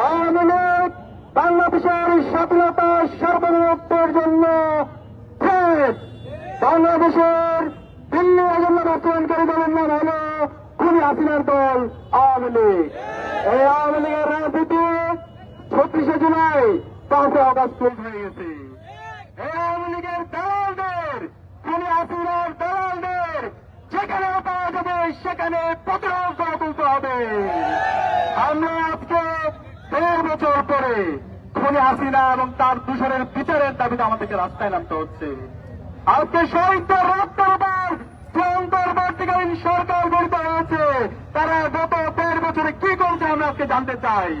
আওয়ামী বাংলাদেশের দিল্লি এজেন্ডা বাস্তবায়নকারী দলের নাম হল খুনি হাসিনার দল আওয়ামী লীগ এই আওয়ামী লীগের রাজনীতি ছত্রিশে জুলাই পাঁচে অগাস্ট হয়ে গেছে এই আওয়ামী লীগের দালালদের খুনি হাসিনার দালালদের যেখানে সেখানে প্রতিরোধ করে তুলতে হবে। আমরা আজকে দেড় বছর পরে খুনি হাসিনা এবং তার দূষণের বিচারের দাবিতে আমাদেরকে রাস্তায় নামতে হচ্ছে। আজকে শহীদদের রক্তের উপর অন্তর্বর্তীকালীন সরকার গঠিত হয়েছে। তারা গত দেড় বছরে কি করছে আমরা আজকে জানতে চাই।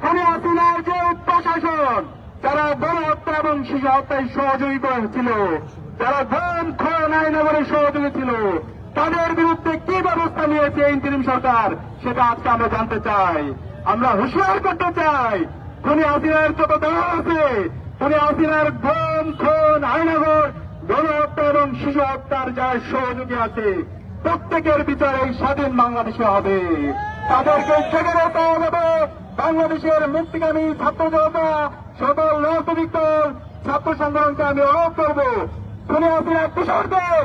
খুনি হাসিনার যে প্রশাসন, যারা গণহত্যা এবং শিশু হত্যায় সহযোগী করেছিল যারা গণ খুন আইন সহযোগী ছিল, তাদের বিরুদ্ধে ব্যবস্থা নিয়েছে ইন্টারিম সরকার, সেটা আজকে আমরা জানতে চাই। আমরা হুঁশিয়ার করতে চাই, খুনি হাসিনার যত দেওয়া আছে, খুনি হাসিনার গণ খুন আইনগর গণহত্যা এবং শিশু হত্যার যারা সহযোগী আছে, প্রত্যেকের বিচারে এই স্বাধীন বাংলাদেশে হবে। তাদেরকে জেগে রাখতে হবে বাংলাদেশের মুক্তিগামী ছাত্র জনতা, সকল রাজনৈতিক দল, ছাত্র সংগ্রামকে আমি অনুরোধ করব, খুনি হাসিনার কিশোরদের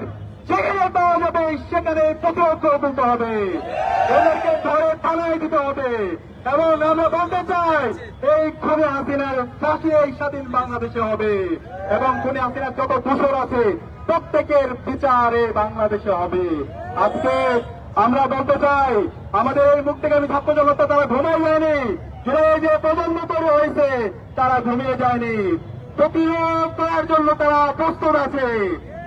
যেখানে পাওয়া সেখানে প্রতিরোধ তুলতে হবে এদেরকে ধরে থানায় দিতে হবে এবং আমরা বলতে চাই এই খুনি হাসিনার ফাঁসি এই স্বাধীন বাংলাদেশে হবে এবং খুনি হাসিনার যত দূষণ আছে প্রত্যেকের বিচারে বাংলাদেশে হবে আজকে আমরা বলতে চাই আমাদের এই মুক্তিগামী ছাত্র জগৎটা তারা ঘুমাই যায়নি যে প্রজন্ম তৈরি হয়েছে তারা ঘুমিয়ে যায়নি। প্রতিরোধ করার জন্য তারা প্রস্তুত আছে।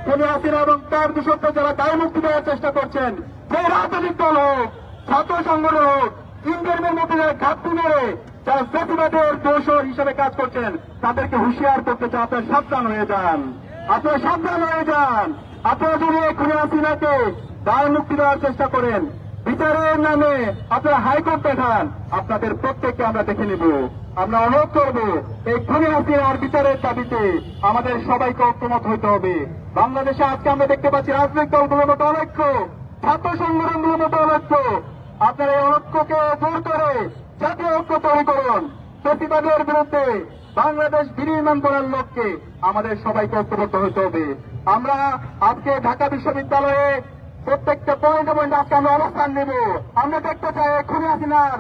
খুনি হাসিনা এবং তার দূষণকে যারা দায় মুক্তি দেওয়ার চেষ্টা করছেন যে রাজনৈতিক দল হোক, ছাত্র সংগঠন হোক ইন্টারভিউর মধ্যে যারা ঘাটতি মেরে যারা প্রতিবাদের দোষর হিসেবে কাজ করছেন, তাদেরকে হুঁশিয়ার করতে চান আপনারা সাবধান হয়ে যান। আপনারা সাবধান হয়ে যান। আপনারা যদি খুনি হাসিনাকে দায় মুক্তি দেওয়ার চেষ্টা করেন, বিচারের নামে আপনারা হাইকোর্ট দেখান আপনাদের প্রত্যেককে আমরা দেখে নিব। আমরা অনুরোধ করব, এই খুনি হাসিনার বিচারের দাবিতে আমাদের সবাইকে ঐক্যমত হইতে হবে। বাংলাদেশে আজকে আমরা দেখতে পাচ্ছি রাজনৈতিক দলগুলোর মতো অনৈক্য, ছাত্র সংগঠনগুলোর মতো অনৈক্য। আপনারা এই ঐক্যকে দূর করে জাতীয় ঐক্য তৈরি করুন। প্রতিবাদের বিরুদ্ধে বাংলাদেশ বিনির্মাণ করার লক্ষ্যে আমাদের সবাইকে ঐক্যবদ্ধ হতে হবে। আমরা আজকে ঢাকা বিশ্ববিদ্যালয়ে প্রত্যেকটা পয়েন্টে পয়েন্টে আজকে আমরা অবস্থান নেব। আমরা দেখতে চাই খুনি হাসিনার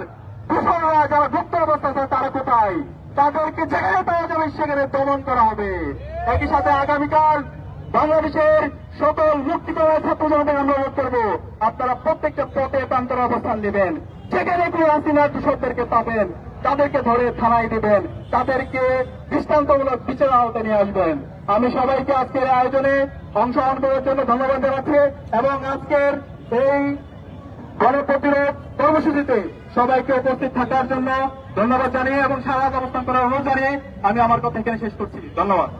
দূষণরা যারা গুপ্ত অবস্থা আছে, তারা কোথায়? তাদেরকে যেখানে পাওয়া যাবে সেখানে দমন করা হবে। একই সাথে আগামীকাল বাংলাদেশের সকল মুক্তি করা ছাত্র জনতাকে আমরা অনুরোধ করব, আপনারা প্রত্যেকটা পথে প্রান্তরে অবস্থান নেবেন। যেখানে কোনো হাসিনার দূষকদেরকে পাবেন, তাদেরকে ধরে থানায় দেবেন, তাদেরকে দৃষ্টান্তমূলক বিচার আওতায় নিয়ে আসবেন। আমি সবাইকে আজকের আয়োজনে অংশগ্রহণ করার জন্য ধন্যবাদ জানাচ্ছি এবং আজকের এই গণপ্রতিরোধ কর্মসূচিতে সবাইকে উপস্থিত থাকার জন্য ধন্যবাদ জানিয়ে এবং সারা অবস্থান করার অনুরোধ জানিয়ে আমি আমার কথা এখানে শেষ করছি। ধন্যবাদ।